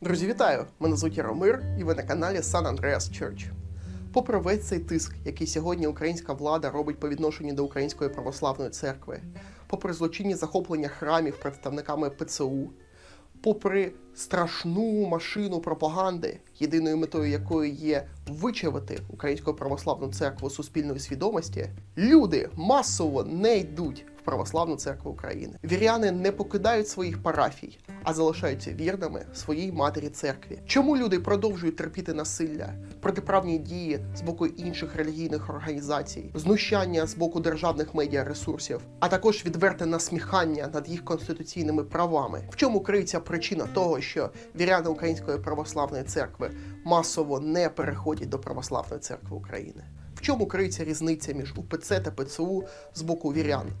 Друзі, вітаю! Мене звуть Яромир, і ви на каналі San Andreas Church. Попри весь цей тиск, який сьогодні українська влада робить по відношенню до Української православної церкви, попри злочинні захоплення храмів представниками ПЦУ, попри страшну машину пропаганди, єдиною метою якої є вичавити Українську православну церкву суспільної свідомості, люди масово не йдуть православну церкву України. Віряни не покидають своїх парафій, а залишаються вірними своїй матері церкві. Чому люди продовжують терпіти насилля, протиправні дії з боку інших релігійних організацій, знущання з боку державних медіаресурсів, а також відверте насміхання над їх конституційними правами? В чому криється причина того, що віряни Української православної церкви масово не переходять до православної церкви України? В чому криється різниця між УПЦ та ПЦУ з боку вірян?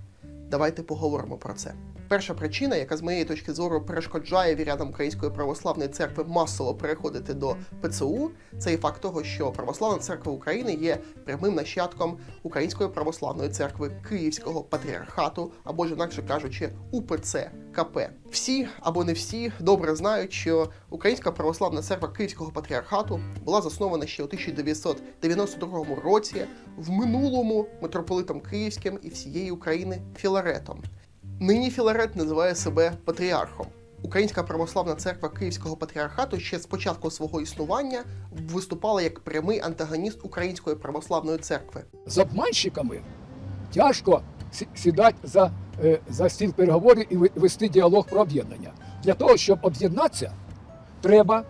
Давайте поговоримо про це. Перша причина, яка з моєї точки зору перешкоджає вірянам Української православної церкви масово переходити до ПЦУ, це і факт того, що Православна церква України є прямим нащадком Української православної церкви Київського патріархату, або ж інакше кажучи, УПЦ КП. Всі або не всі добре знають, що Українська православна церква Київського патріархату була заснована ще у 1992 році в минулому митрополитом Київським і всієї України Філаретом. Нині Філарет називає себе патріархом. Українська православна церква Київського патріархату ще з початку свого існування виступала як прямий антагоніст Української православної церкви. з обманщиками тяжко сідати за, е, за стіл переговорів і вести діалог про об'єднання. Для того, щоб об'єднатися, треба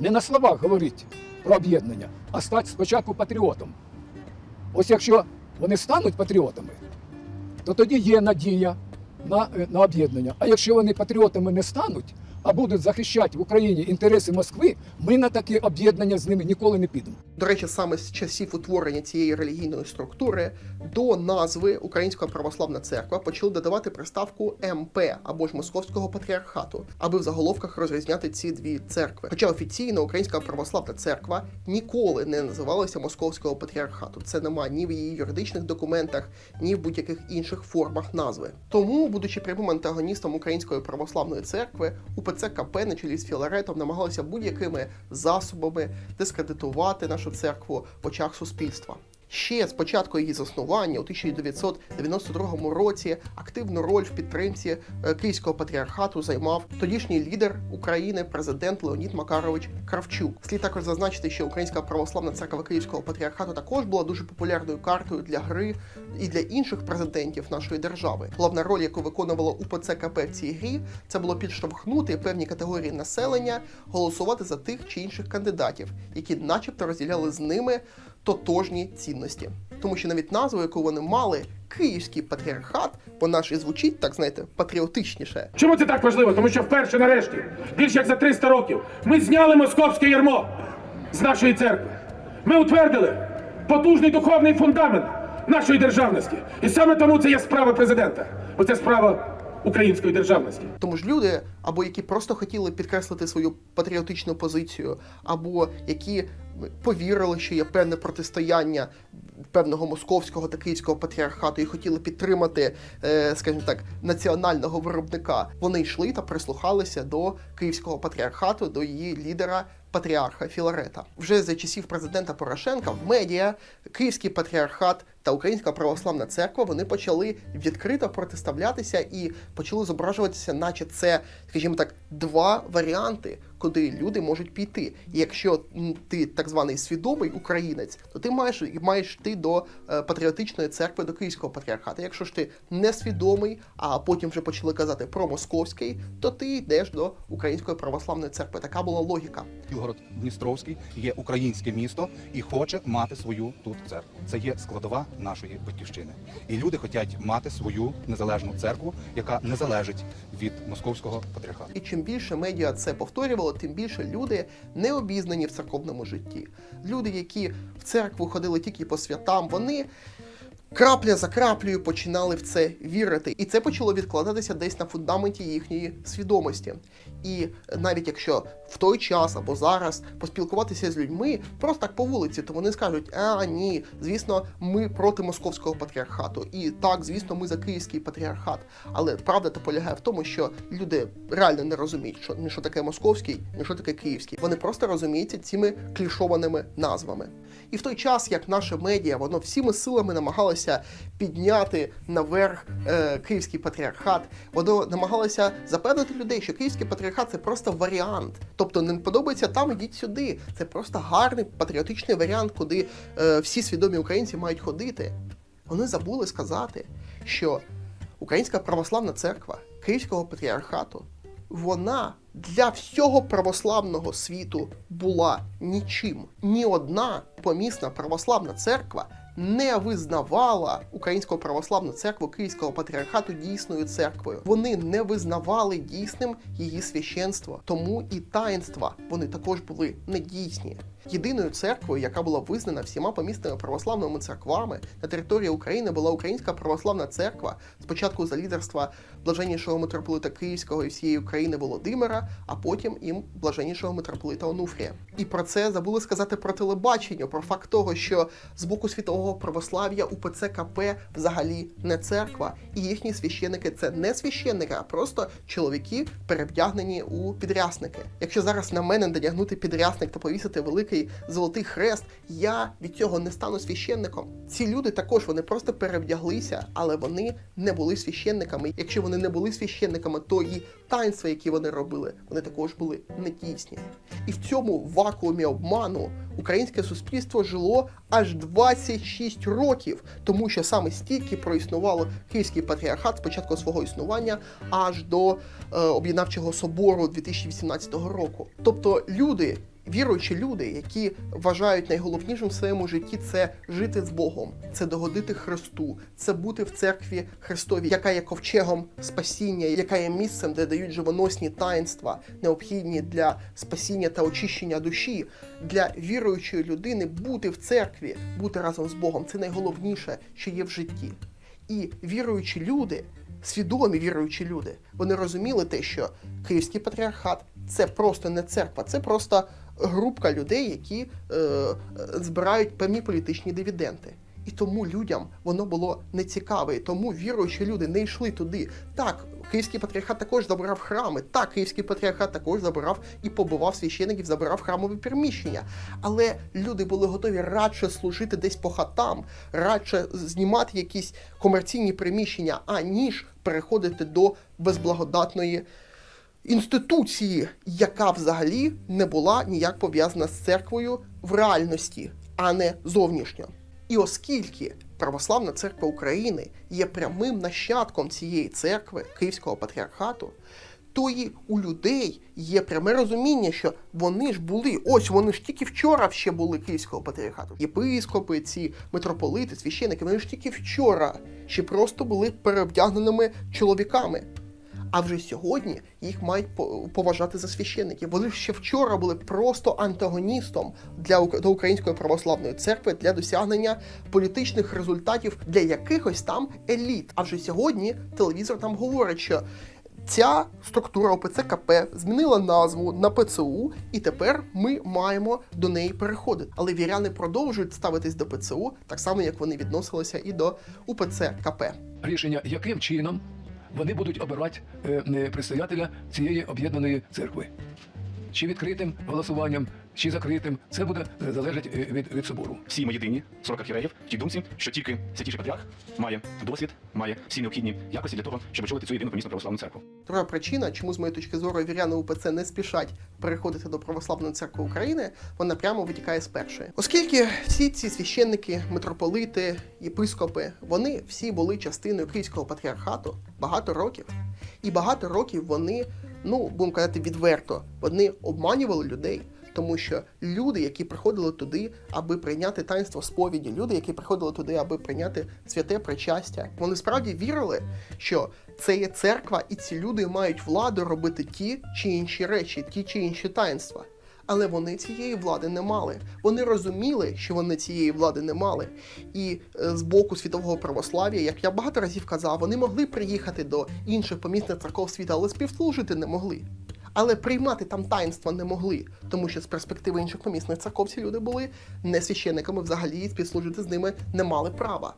не на словах говорити про об'єднання, а стати спочатку патріотом. Ось якщо вони стануть патріотами, то тоді є надія на, е, на об'єднання. А якщо вони патріотами не стануть, а будуть захищати в Україні інтереси Москви, ми на таке об'єднання з ними ніколи не підемо. До речі, саме з часів утворення цієї релігійної структури до назви Українська православна церква почали додавати приставку МП або ж Московського патріархату, аби в заголовках розрізняти ці дві церкви. Хоча офіційно Українська православна церква ніколи не називалася Московського патріархату. Це нема ні в її юридичних документах, ні в будь-яких інших формах назви. Тому, будучи прямим антагоністом Української православної церкви, УПЦ КП на чолі з Філаретом намагалися будь-якими засобами дискредитувати нашу церкву в очах суспільства. Ще з початку її заснування у 1992 році активну роль в підтримці е, Київського патріархату займав тодішній лідер України, президент Леонід Макарович Кравчук. Слід також зазначити, що Українська православна церква Київського патріархату також була дуже популярною картою для гри і для інших президентів нашої держави. Головна роль, яку виконувала УПЦ КП в цій грі, це було підштовхнути певні категорії населення голосувати за тих чи інших кандидатів, які, начебто, розділяли з ними тотожні цінності. Тому що навіть назву, яку вони мали, Київський патріархат, вона ж і звучить, так знаєте, патріотичніше. Чому це так важливо? Тому що вперше нарешті, більше як за 300 років, ми зняли московське ярмо з нашої церкви. Ми утвердили потужний духовний фундамент нашої державності. І саме тому це є справа президента, бо це справа української державності. Тому ж люди, або які просто хотіли підкреслити свою патріотичну позицію, або які повірили, що є певне протистояння певного московського та київського патріархату і хотіли підтримати, е, скажімо так, національного виробника, вони йшли та прислухалися до київського патріархату, до її лідера. Патріарха Філарета вже за часів президента Порошенка в медіа Київський патріархат та Українська православна церква вони почали відкрито протиставлятися і почали зображуватися, наче це, скажімо так, два варіанти, куди люди можуть піти. І якщо ти так званий свідомий українець, то ти маєш маєш йти до е, патріотичної церкви, до Київського патріархату. Якщо ж ти несвідомий, а потім вже почали казати про московський, то ти йдеш до Української православної церкви. Така була логіка. Білгород Дністровський є українське місто і хоче мати свою тут церкву. Це є складова нашої батьківщини. І люди хочуть мати свою незалежну церкву, яка не залежить від московського патріархату. І чим більше медіа це повторювало, тим більше люди не обізнані в церковному житті. Люди, які в церкву ходили тільки по святам, вони крапля за краплею починали в це вірити, і це почало відкладатися десь на фундаменті їхньої свідомості. І навіть якщо в той час або зараз поспілкуватися з людьми просто так по вулиці, то вони скажуть: а ні, звісно, ми проти московського патріархату, і так, звісно, ми за київський патріархат. Але правда то полягає в тому, що люди реально не розуміють, що ні що таке московський, ні що таке київський. Вони просто розуміються цими клішованими назвами. І в той час, як наше медіа, воно всіми силами намагалося підняти наверх е, київський патріархат, воно намагалося запевнити людей, що київський патріархат це просто варіант. Тобто не подобається там, ідіть сюди. Це просто гарний патріотичний варіант, куди е, всі свідомі українці мають ходити. Вони забули сказати, що Українська православна церква Київського патріархату вона для всього православного світу була нічим. Ні одна помісна православна церква не визнавала Українську православну церкву Київського патріархату дійсною церквою. Вони не визнавали дійсним її священство, тому і таїнства вони також були недійсні. Єдиною церквою, яка була визнана всіма помісними православними церквами на території України, була Українська православна церква. Спочатку за лідерства блаженнішого митрополита Київського і всієї України Володимира, а потім і блаженнішого митрополита Онуфрія. І про це забули сказати про телебачення, про факт того, що з боку світового православ'я УПЦ КП взагалі не церква, і їхні священики це не священники, а просто чоловіки, перевдягнені у підрясники. Якщо зараз на мене надягнути підрясник та повісити великий золотий хрест, я від цього не стану священником. Ці люди також вони просто перевдяглися, але вони не були священниками. Якщо вони не були священниками, то і таїнства, які вони робили, вони також були недійсні. І в цьому вакуумі обману українське суспільство жило аж 26 років, тому що саме стільки проіснувало Київський патріархат з початку свого існування аж до е, об'єднавчого собору 2018 року. Тобто люди. Віруючі люди, які вважають найголовнішим в своєму житті це жити з Богом, це догодити Христу, це бути в церкві Христовій, яка є ковчегом спасіння, яка є місцем, де дають живоносні таїнства, необхідні для спасіння та очищення душі. Для віруючої людини бути в церкві, бути разом з Богом це найголовніше, що є в житті. І віруючі люди, свідомі віруючі люди, вони розуміли те, що Київський патріархат це просто не церква, це просто групка людей, які е, збирають певні політичні дивіденди. І тому людям воно було нецікаве, і тому віруючі люди не йшли туди. Так, Київський патріархат також забирав храми. Так, Київський патріархат також забирав і побивав священиків, забирав храмові приміщення. Але люди були готові радше служити десь по хатам, радше знімати якісь комерційні приміщення, аніж переходити до безблагодатної інституції, яка взагалі не була ніяк пов'язана з церквою в реальності, а не зовнішньо. І оскільки Православна церква України є прямим нащадком цієї церкви Київського патріархату, то і у людей є пряме розуміння, що вони ж були, ось вони ж тільки вчора ще були Київського патріархату. Єпископи, ці митрополити, священики, вони ж тільки вчора ще просто були перевдягненими чоловіками. А вже сьогодні їх мають по- поважати за священників. Вони ще вчора були просто антагоністом для до Української православної церкви для досягнення політичних результатів для якихось там еліт. А вже сьогодні телевізор там говорить, що ця структура ОПЦ КП змінила назву на ПЦУ, і тепер ми маємо до неї переходити. Але віряни продовжують ставитись до ПЦУ так само, як вони відносилися і до УПЦ КП. рішення, яким чином вони будуть обирати е, е, цієї об'єднаної церкви. Чи відкритим голосуванням, чи закритим, це буде е, залежати е, від, від собору. всі ми єдині, 40 архієреїв, в тій думці, що тільки святіший патріарх має досвід, має всі необхідні якості для того, щоб очолити цю єдину помісну православну церкву. Друга причина, чому з моєї точки зору віряни УПЦ не спішать переходити до православної церкви України, вона прямо витікає з першої. Оскільки всі ці священники, митрополити, єпископи, вони всі були частиною Київського патріархату багато років. І багато років вони, ну будемо казати відверто, вони обманювали людей. Тому що люди, які приходили туди, аби прийняти таїнство сповіді, люди, які приходили туди, аби прийняти святе причастя, вони справді вірили, що це є церква, і ці люди мають владу робити ті чи інші речі, ті чи інші таїнства. Але вони цієї влади не мали. Вони розуміли, що вони цієї влади не мали. І е, з боку світового православ'я, як я багато разів казав, вони могли приїхати до інших помісних церков світу, але співслужити не могли. Але приймати там таїнства не могли, тому що з перспективи інших помісних церков ці люди були не священниками взагалі і співслужити з ними не мали права.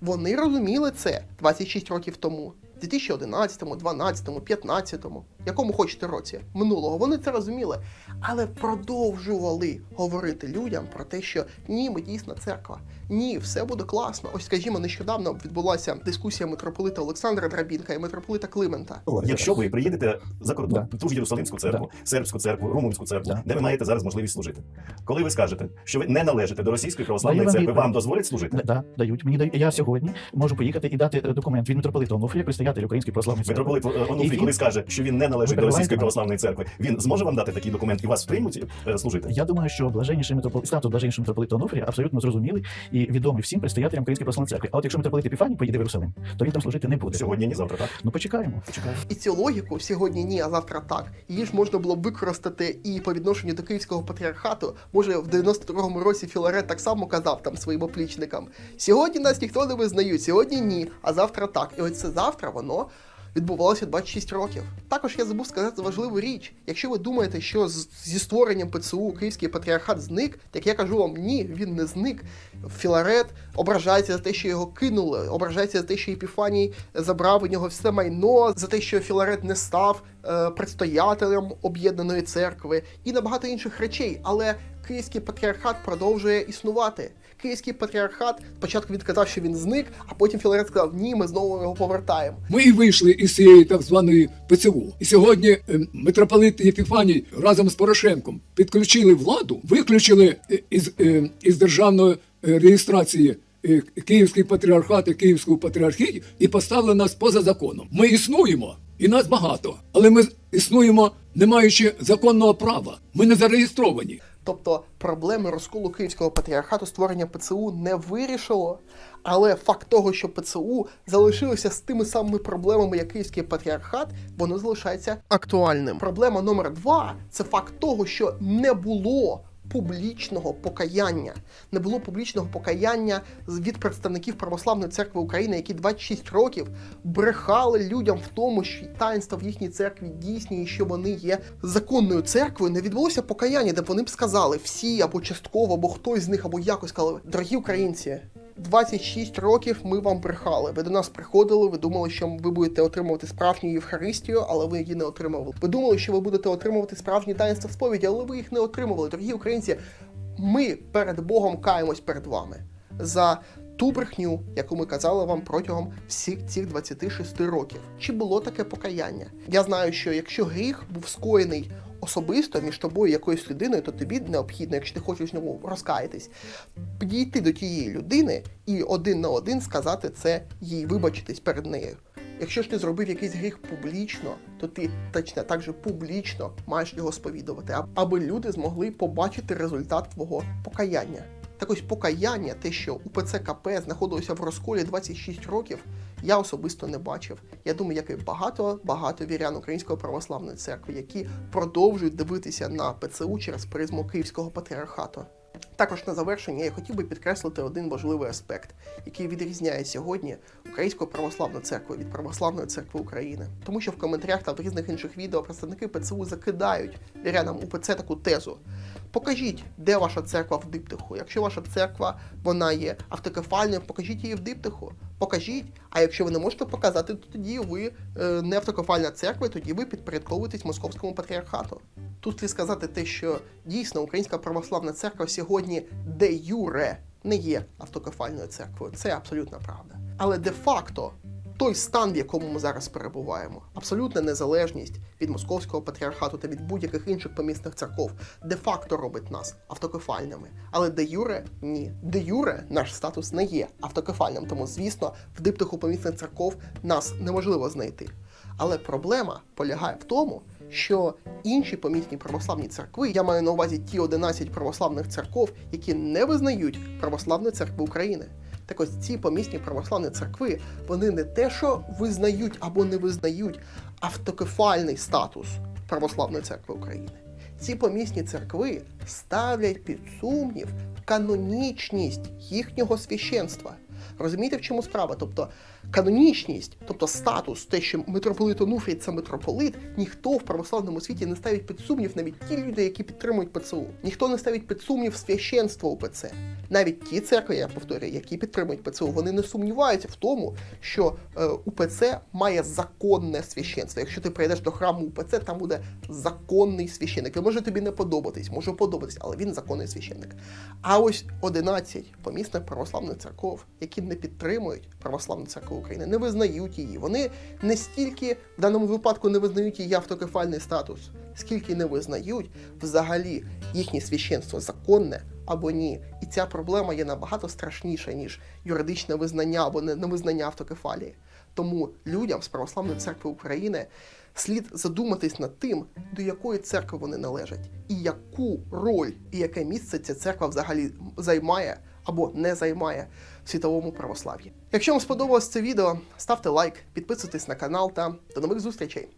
Вони розуміли це 26 років тому, 2011, 2012, 15, якому хочете році минулого. Вони це розуміли, але продовжували говорити людям про те, що ні, ми дійсна церква, ні, все буде класно. Ось, скажімо, нещодавно відбулася дискусія митрополита Олександра Драбінка і митрополита Климента. Якщо ви приїдете за кордон, ту ж Єрусалимську церкву, сербську церкву, румунську церкву, Да. де ви маєте зараз можливість служити, коли ви скажете, що ви не належите до російської православної церкви, вам дозволять служити? Да, да, дають. Мені дають. Я сьогодні можу поїхати і дати е, документ від митрополита Онуфрія, предстоятель Української православної церкви. Митрополит е, Онуфрій, він- коли скаже, що він не належить до російської православної церкви, він зможе вам дати такий документ і вас приймуть е, служити? Я думаю, що блаженніший митрополит, статус блаженнішого митрополита Онуфрія абсолютно зрозумілий і відомий всім предстоятелям Української православної церкви. А от якщо митрополит Епіфаній поїде в Єрусалим, то він там служити не буде. Сьогодні, ні завтра, так? Ну почекаємо, почекаємо. І цю логіку сьогодні ні, а завтра так. Її ж можна було б використати і по відношенню до київського патріархату. Може, в 92-му році Філарет так само казав там своїм оплічникам: сьогодні нас ніхто не визнають, сьогодні ні, а завтра так. І ось це завтра воно. Відбувалося 26 років. Також я забув сказати важливу річ. Якщо ви думаєте, що зі створенням ПЦУ Київський патріархат зник, так я кажу вам, ні, він не зник. Філарет ображається за те, що його кинули, ображається за те, що Епіфаній забрав у нього все майно, за те, що Філарет не став е, предстоятелем об'єднаної церкви і на багато інших речей. Але Київський патріархат продовжує існувати. Київський патріархат спочатку він казав, що він зник, а потім Філарет сказав, ні, ми знову його повертаємо. Ми і вийшли із цієї так званої ПЦУ. І сьогодні е, митрополит Єпіфаній разом з Порошенком підключили владу, виключили е, із, е, із державної е, реєстрації. е, Київський патріархат і Київську патріархію і поставили нас поза законом. Ми існуємо, і нас багато, але ми існуємо, не маючи законного права. Ми не зареєстровані. Тобто проблеми розколу Київського патріархату створення ПЦУ не вирішило. Але факт того, що ПЦУ залишилося з тими самими проблемами, як Київський патріархат, воно залишається актуальним. Проблема номер два це факт того, що не було. Публічного покаяння не було публічного покаяння від представників Православної церкви України, які 26 років брехали людям в тому, що таїнства в їхній церкві дійсні і що вони є законною церквою. Не відбулося покаяння, де вони б сказали всі або частково, або хтось з них, або якось сказали, дорогі українці. 26 років ми вам брехали. Ви до нас приходили, ви думали, що ви будете отримувати справжню Євхаристію, але ви її не отримували. Ви думали, що ви будете отримувати справжні таїнства сповіді, але ви їх не отримували. Дорогі українці, ми перед Богом каємось перед вами за ту брехню, яку ми казали вам протягом всіх цих 26 років. Чи було таке покаяння? Я знаю, що якщо гріх був скоєний особисто між тобою і якоюсь людиною, то тобі необхідно, якщо ти хочеш ньому розкаятись, підійти до тієї людини і один на один сказати це їй, вибачитись перед нею. Якщо ж ти зробив якийсь гріх публічно, то ти точно так же публічно маєш його сповідувати, аби люди змогли побачити результат твого покаяння. Так ось покаяння, те, що УПЦ КП знаходилося в розколі 26 років, я особисто не бачив. Я думаю, як і багато багато вірян Української православної церкви, які продовжують дивитися на ПЦУ через призму Київського патріархату. Також на завершення я хотів би підкреслити один важливий аспект, який відрізняє сьогодні Українську православну церкву від Православної церкви України. Тому що в коментарях та в різних інших відео представники ПЦУ закидають вірянам УПЦ таку тезу. Покажіть, де ваша церква в диптиху. Якщо ваша церква вона є автокефальною, покажіть її в диптиху. Покажіть. А якщо ви не можете показати, то тоді ви е, не автокефальна церква, тоді ви підпорядковуєтесь московському патріархату. Тут слід сказати те, що дійсно Українська православна церква сьогодні де юре не є автокефальною церквою. Це абсолютна правда. Але де-факто той стан, в якому ми зараз перебуваємо, абсолютна незалежність від московського патріархату та від будь-яких інших помісних церков, де-факто робить нас автокефальними. Але де юре ні. Де юре наш статус не є автокефальним, тому звісно, в диптиху помісних церков нас неможливо знайти. Але проблема полягає в тому, що інші помісні православні церкви, я маю на увазі ті 11 православних церков, які не визнають православної церкви України. Так ось ці помісні православні церкви, вони не те, що визнають або не визнають автокефальний статус православної церкви України. ці помісні церкви ставлять під сумнів канонічність їхнього священства. Розумієте, в чому справа? Тобто канонічність, тобто статус, те, що митрополит Онуфрій це митрополит, ніхто в православному світі не ставить під сумнів, навіть ті люди, які підтримують ПЦУ. Ніхто не ставить під сумнів священство УПЦ. Навіть ті церкви, я повторюю, які підтримують ПЦУ, вони не сумніваються в тому, що е, УПЦ має законне священство. Якщо ти прийдеш до храму УПЦ, там буде законний священник. Він може тобі не подобатись, може подобатись, але він законний священник. А ось 11 помісних православних церков, які не підтримують православну церкву України, не визнають її. Вони не стільки в даному випадку не визнають її автокефальний статус, скільки не визнають взагалі їхнє священство законне або ні. І ця проблема є набагато страшніша, ніж юридичне визнання або не- невизнання автокефалії. Тому людям з Православної церкви України слід задуматись над тим, до якої церкви вони належать, і яку роль і яке місце ця церква взагалі займає або не займає світовому православ'ї. Якщо вам сподобалось це відео, ставте лайк, підписуйтесь на канал та до нових зустрічей!